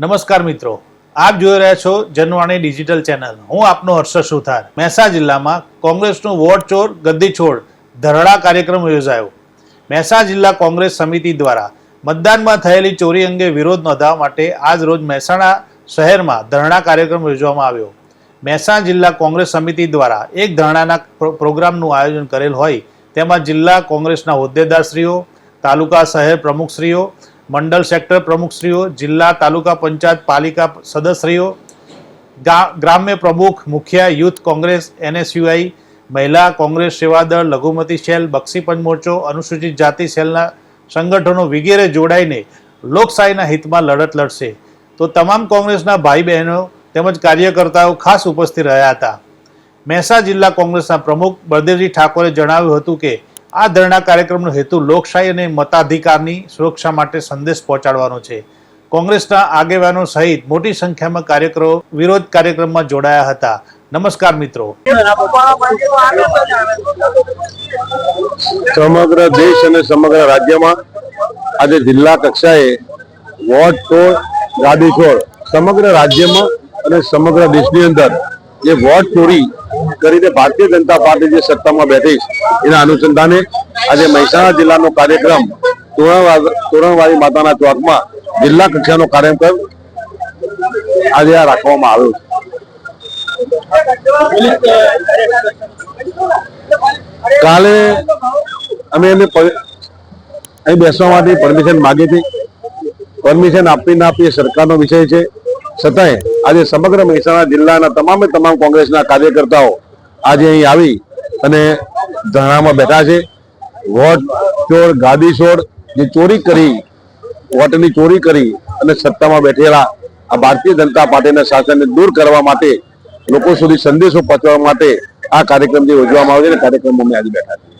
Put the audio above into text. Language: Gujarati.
નમસ્કાર મિત્રો. આપ જોઈ રહ્યા છો જનવાણી ડિજિટલ ચેનલ. હું આપનો હર્ષ સુથાર. મહેસા જિલ્લામાં કોંગ્રેસનું વોટ ચોર, ગદ્દી છોડ, ધરણા કાર્યક્રમ યોજાયો. મહેસા જિલ્લા કોંગ્રેસ સમિતિ દ્વારા મતદાનમાં થયેલી ચોરી અંગે વિરોધ નોંધાવવા માટે આજ રોજ મહેસાણા શહેરમાં ધરણા કાર્યક્રમ યોજવામાં આવ્યો. મહેસાણા જિલ્લા કોંગ્રેસ સમિતિ દ્વારા એક ધરણાના પ્રો- પ્રોગ્રામનું આયોજન કરેલ હોય, તેમાં જિલ્લા કોંગ્રેસના હોદ્દેદારશ્રીઓ, તાલુકા શહેર પ્રમુખશ્રીઓ મંડળ સેક્ટર પ્રમુખશ્રીઓ, જિલ્લા તાલુકા પંચાયત પાલિકા સદસ્યશ્રીઓ ગ્રામ્ય પ્રમુખ, મુખિયા યુથ કોંગ્રેસ, એનએસયુઆઈ, મહિલા કોંગ્રેસ સેવાદળ, લઘુમતી સેલ બક્ષીપંચ મોરચો અનુસૂચિત જાતિ સેલના સંગઠનો વગેરે જોડાઈને લોકશાહીના હિતમાં લડત લડશે. તો તમામ કોંગ્રેસના ભાઈ બહેનો તેમજ કાર્યકર્તાઓ ખાસ ઉપસ્થિત રહ્યા હતા. મહેસાણા જિલ્લા કોંગ્રેસના પ્રમુખ બળદેવજી ઠાકોરે જણાવ્યું હતું કે આ ધરણા કાર્યક્રમનો હેતુ લોકશાહી અને મતાધિકારની સુરક્ષા માટે સંદેશ પહોંચાડવાનો છે. કોંગ્રેસના આગેવાનો સહિત મોટી સંખ્યામાં કાર્યકરો વિરોધ કાર્યક્રમમાં જોડાયા હતા. નમસ્કાર મિત્રો. સમગ્ર દેશ અને સમગ્ર રાજ્યમાં આજે જિલ્લા કક્ષાએ વોટ છોડ ગાદી છોડ સમગ્ર રાજ્યમાં અને સમગ્ર દેશની અંદર જે વોટ ચોરી કરીને ભારતીય જનતા પાર્ટી જે સત્તામાં બેઠી એના અનુસંધાને આજે મહેસાણા જિલ્લાનો કાર્યક્રમ તોરણવાડી માતાના ચોકમાં જિલ્લા કક્ષાનો કાર્યક્રમ આજે આ રાખવામાં આવ્યો છે. કાલે અમે એને અહીં બેસવા માટે પરમિશન માગી હતી. પરમિશન આપી ના આપી સરકારનો વિષય છે. છતાંય આજે સમગ્ર મહેસાણા જિલ્લાના તમામે તમામ કોંગ્રેસના કાર્યકર્તાઓ આજે અહીં આવી અને ધરણામાં બેઠા છે. વોટ ચોર, ગાદી છોડ જે ચોરી કરી, વોટની ચોરી કરી અને સત્તામાં બેઠેલા આ ભારતીય જનતા પાર્ટીના શાસનને દૂર કરવા માટે લોકો સુધી સંદેશો પહોંચવા માટે આ કાર્યક્રમ જે યોજવામાં આવે છે ને કાર્યક્રમમાં અમે આજે બેઠા છીએ.